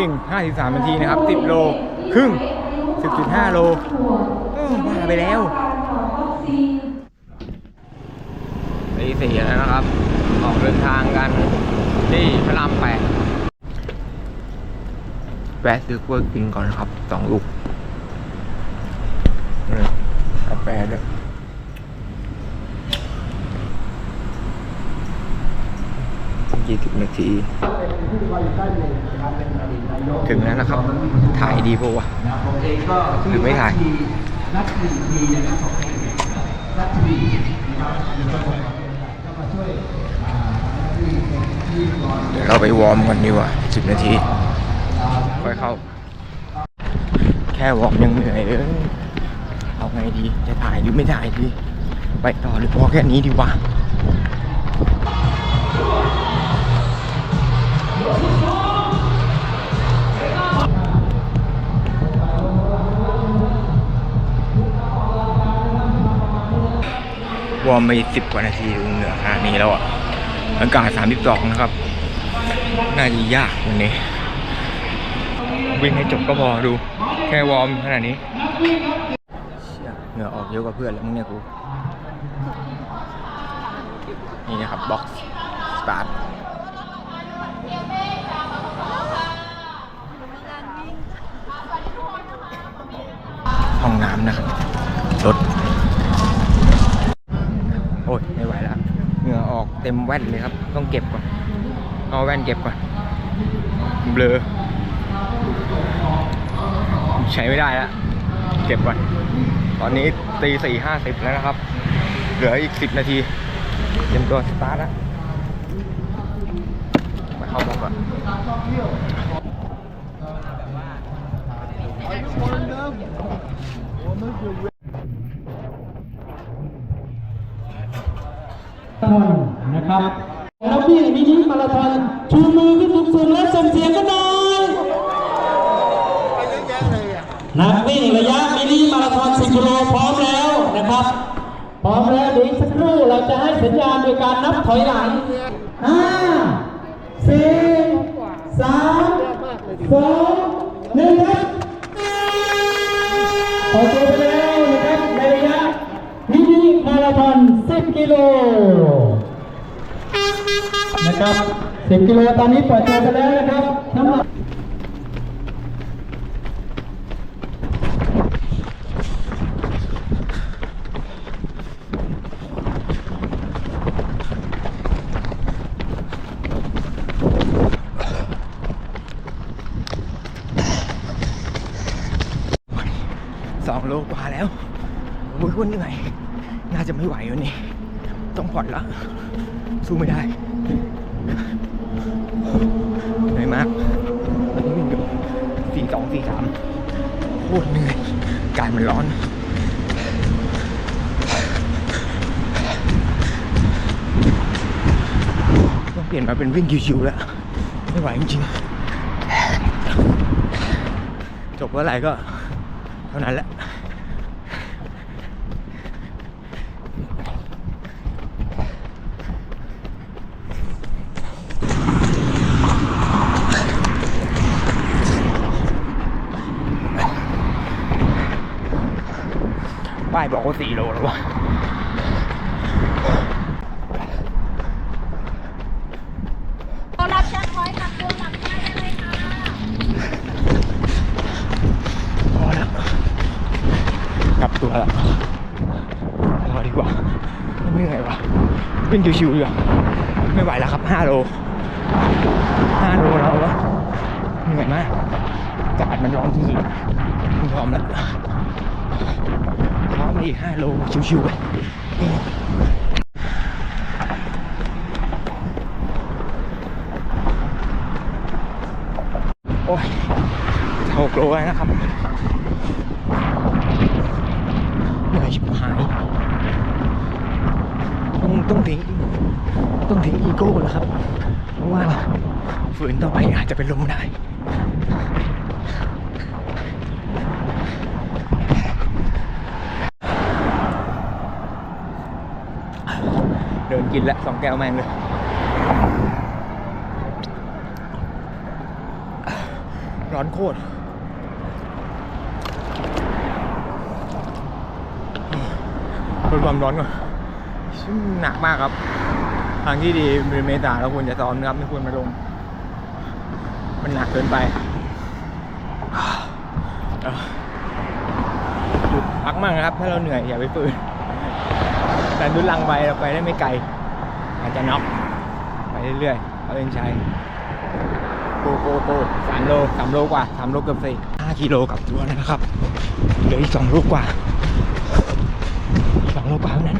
วิ่ง 53 นาทีนะครับ 10 โล ครึ่ง 10.5 โลเออบ้าไปแล้วตีสี่แล้วนะครับ ออกเดินทางกันที่พระรามแปดแวะซื้อกล้วยกินก่อนนะครับสองลูก 20 นาที ถึงแล้วนะครับ ถ่ายดีพวกวะหรือไม่ถ่ายเดี๋ยวเราไปวอร์มก่อนดีกว่า 10 นาที ค่อยเข้า แค่วอร์มยังเหนื่อยเลยเอาไงดี จะถ่ายหรือไม่ถ่ายดี ไปต่อหรือพอแค่นี้ดีวะ วอร์มไปสิบกว่านาทีดูเหนือขนาดนี้แล้วอะอากาศสามสิบสองนะครับ น่าจะยากวันนี้ วิ่งให้จบก็พอดู แค่วอร์มขนาดนี้เชี่ยเหงื่อออกเยอะกว่าเพื่อนแล้วมึงเนี่ยกู นี่นะครับบ็อกซ์สตาร์ท ห้องน้ำนะครับรถโอ้ยไม่ไหวแล้วเหงื่อออกเต็มแว่นเลยครับ ต้องเก็บก่อนเอาแว่นเก็บก่อนเบลอใช้ไม่ได้แล้วเก็บก่อนตอนนี้ตีสี่ห้าสิบแล้วนะครับ เหลืออีกสิบนาทีเตรียมตัวสตาร์ทแล้วไปเข้าบอกก่อน นนะครับแล้ววิ่งมินิมาราธอนชูมือขึ้นสูงๆและส่งเสียงกันหน่อยนักวิ่งระยะมินิมาราธอน10กิโลพร้อมแล้วนะครับ พร้อมแล้วเดี๋ยวสักครู่เราจะให้สัญญาณโดยการนับถอยหลัง5 4 3 2 1ครับ ขอตัวไปแล้วนะครับในระยะมินิมาราธอน 10 กิโลนะครับ 10 กิโลตอนนี้เปิดตัวไปแล้วนะครับสำหรับ สองโลกว่าแล้ว โอ้ยคนเหนื่อย น่าจะไม่ไหววันนี้ ต้องผ่อนละ สู้ไม่ได้เหนื่อยมากตอนนี้วิ่งอยู่สี่สองสี่สามโคตรเหนื่อยกายมันร้อนต้องเปลี่ยนมาเป็นวิ่งชิวๆแล้ว ไม่ไหวจริงๆจบเมื่อไหร่ก็เท่านั้นแหละ ป้ายบอกว่าสี่โลแล้ววะเรารับแช็คพอยต์กับตัวหลักได้เลยค่ะพอแล้วกลับตัวแล้วพอดีกว่าไม่เหนื่อยวะวิ่งชิวๆอยู่าไม่ไหวแล้วครับห้าโลห้าโลแล้ววะเหนื่อยมากอากาศมันร้อนที่สุดไม่ยอมแล้ว อไปอีกห้าโล ชิวๆไปโอ้ยหกโลแล้วนะครับเหนื่อยชิบหายต้องต้องทิ้งต้องทิ้งอีโก้แล้วครับ เพราะว่าฝืนต่อไปอาจจะเป็นลมได้ เดิน กินแล้วสองแก้วแม่งเลย ร้อนโคตรลดความร้อนก่อนซึ่งหนักมากครับ ทางที่ดีเป็นเมษาเราควรจะซ้อมนะครับไม่ควรมาลง มันหนักเกินไปเอ่อหยุดพักมั่งนะครับ ถ้าเราเหนื่อยอย่าไปฝืนแต่ดุนลังไปเราไปได้ไม่ไกล อาจจะน็อกไปเรื่อยๆเขาเล่นชัยโกโกโกสามโลสามโลกว่าสามโลเกือบสี่ห้ากิโลกลับตัวแล้วนะครับเหลืออีกสองโลกว่าสองโลกว่าเท่านั้น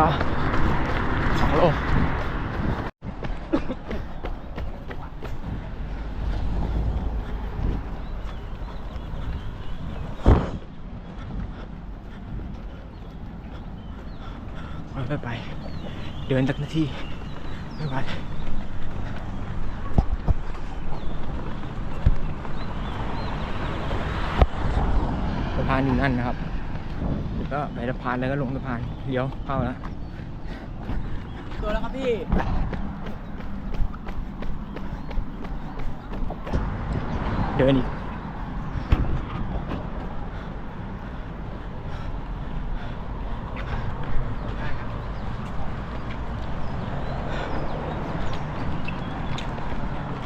ต่อสองโลไปไป เดินสักนาทีไม่ไหวสะพานอยู่นั่นนะครับ ก็ไปสะพานแล้วก็ลงสะพานเลี้ยวเข้าแล้วตัวแล้วครับพี่เดินอีก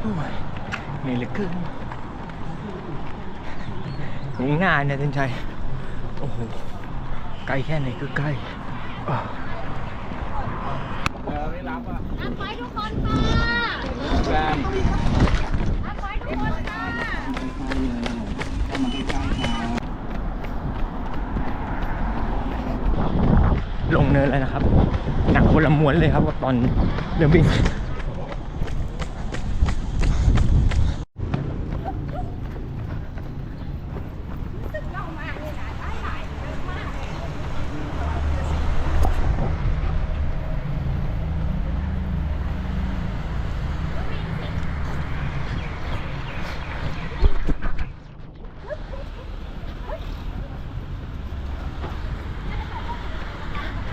โอ้ยเหนื่อยเหลือเกินถึงงานเนี่ยเต็นชัยโอ้โห ไกลแค่ไหนคือใกล้รับไว้ทุกคนค่ะนับไว้ทุกคนค่ะลงเนินแล้วนะครับ หนักคนละม้วนเลยครับกับตอนเริ่มวิ่ง เ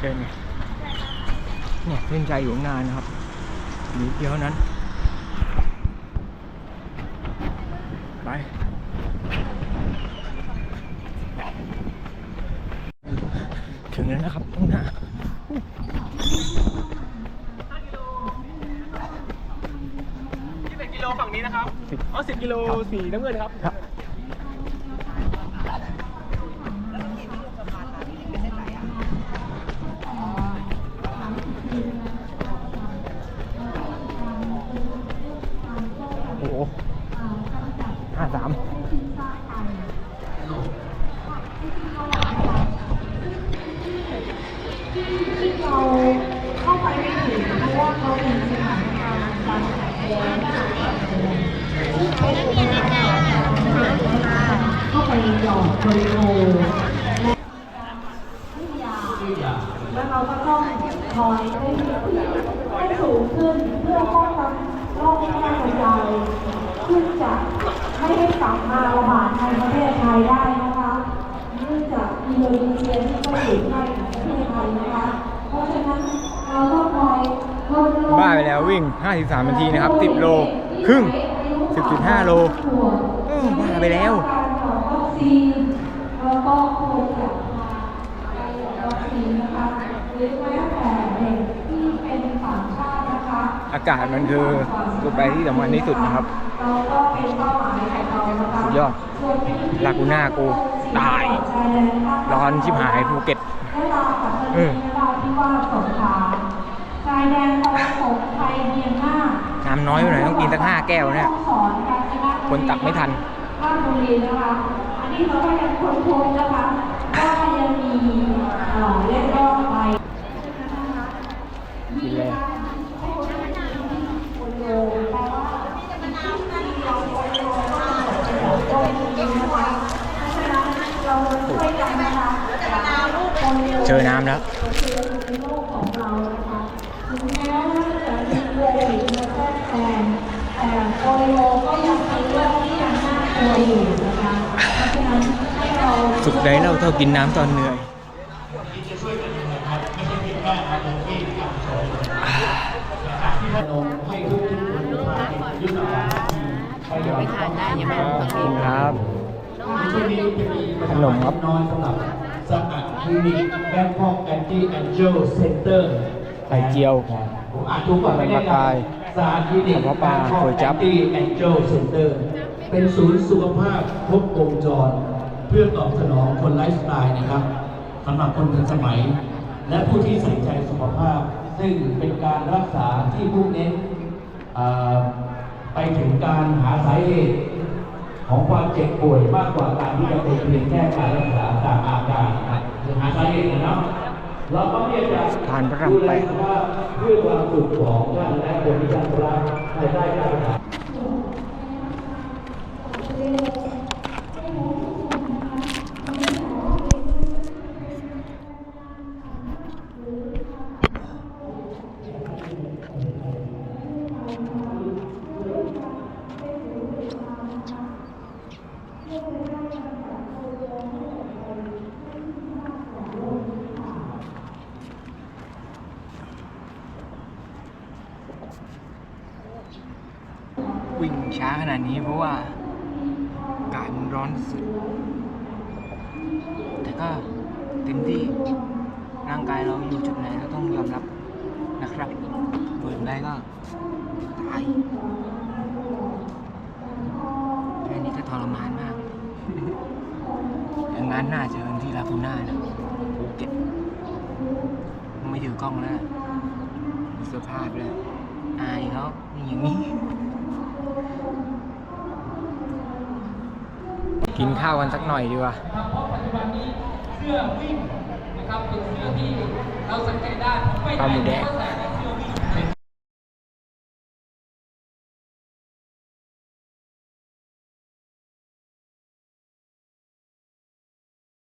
ดินไงเนี่ยเส้นใจอยู่ข้างหน้านะครับนิดเดียวเท่านั้น ไปถึงแล้วนะครับข้างหน้า11กิโลฝั่งนี้นะครับอ๋อ10กิโลสีน้ำเงินครับ ลับมาระบาดในประเทศไทยได้นะคะเนื่องจากอินโดนีเซียที่ก็อยู่ใกล้กับประเทศไทยนะคะ เพราะฉะนั้นเราต้องคอยรณรงค์บ้าไปแล้ววิ่ง 53 นาทีนะครับ 10 โล ครึ่ง 10.5 โล เออบ้าไปแล้ว การหยอดวัคซีนแล้วก็ควรจะมาไปหยอดวัคซีนนะคะ หรือแม้แต่เด็กที่เป็นต่างชาตินะคะ อากาศมันคือตัวแปรที่สำคัญที่สุดนะครับเราก็เป็นเป้าหมายของเรานะคะสุดยอดส่วนที่ลากูน่ากูตาย ร้อนชิบหายภูเก็ตและลาวกับประเทศนราธิวาสสงขลาชายแดนตะวันตกไทยเมียนมาน้ำน้อยไปหน่อยต้องกินสักห้าแก้วเนี่ยสอนการชนะคนตักไม่ทันราชบุรีนะคะอันนี้เราก็ยังค้นพบนะคะว่ายังมีเอ่อเล็ดรอดไป วยกันนะคะคน เดียวเจอน้ำแล้วในโลกของเรานะคะถึงแม้ว่าจะมีโควิดมาแทรกแซงแต่โปลิโอก็ยังเป็นโรคที่ยังน่ากลัวอยู่นะคะเพราะฉะนั้นให้เราสุดใดเราเท่ากินน้ำตอนเหนื่อยไปทานได้ยังไม่ต้องขอบรีคุบณครับช่วงนี้จะมีขนมครับ ลินิกแบงคอกแอนตี้แองเจลเซ็นเตอร์ไข่เจียวผมอ่านถูกก่อนไม่ได้ปลากายสะอาดคลินิกกระเพาะปลาแบงคอกก๋วยจั๊แอบนตี้แองเจลเซ็นเตอร์เป็นศูนย์สุขภาพครบวงจร เพื่อตอบสนองคนไลฟ์สไตล์นะครับสำหรับคนทันสมัย และผู้ที่ใส่ใจสุขภาพ ซึ่งเป็นการรักษาที่มุ่งเน้นเอ่อไปถึงการหาสาเหตุของความเจ็บป่วยมากกว่าการที่จะเป็นเพียงแค่การรักษาตามอาการนะครับคือ หาสาเหตุนะครับเราก็เพียงจะทานพระรามดูแลแปดสุขภาพเพื่อความสุขของท่านและคนที่ท่านรักภายใต้การบริหาร วิ่งช้าข นาดนี้เพราะว่าอากาศมันร้อนสุด แต่ก็เต็มที่ร่างกายเราอยู่จุดไหนเราต้องยอมรับนะครับเปิดได้ก็ตายแค่นี้ก็ทรมานมากอย่างนั้นน่าเจอกันที่ลากูน่านะภูเก็ตไม่ถือกล้องแล้วดูสภาพเลยอายเขาอย่างนี้ กินข้าวกันสักหน่อยดีกว่าเพราะปัจจุบันนี้เสื้อวิ่งนะครับเป็นเสื้อที่เราสังเกตได้ไม่ปลาหมูแดงใส่ใน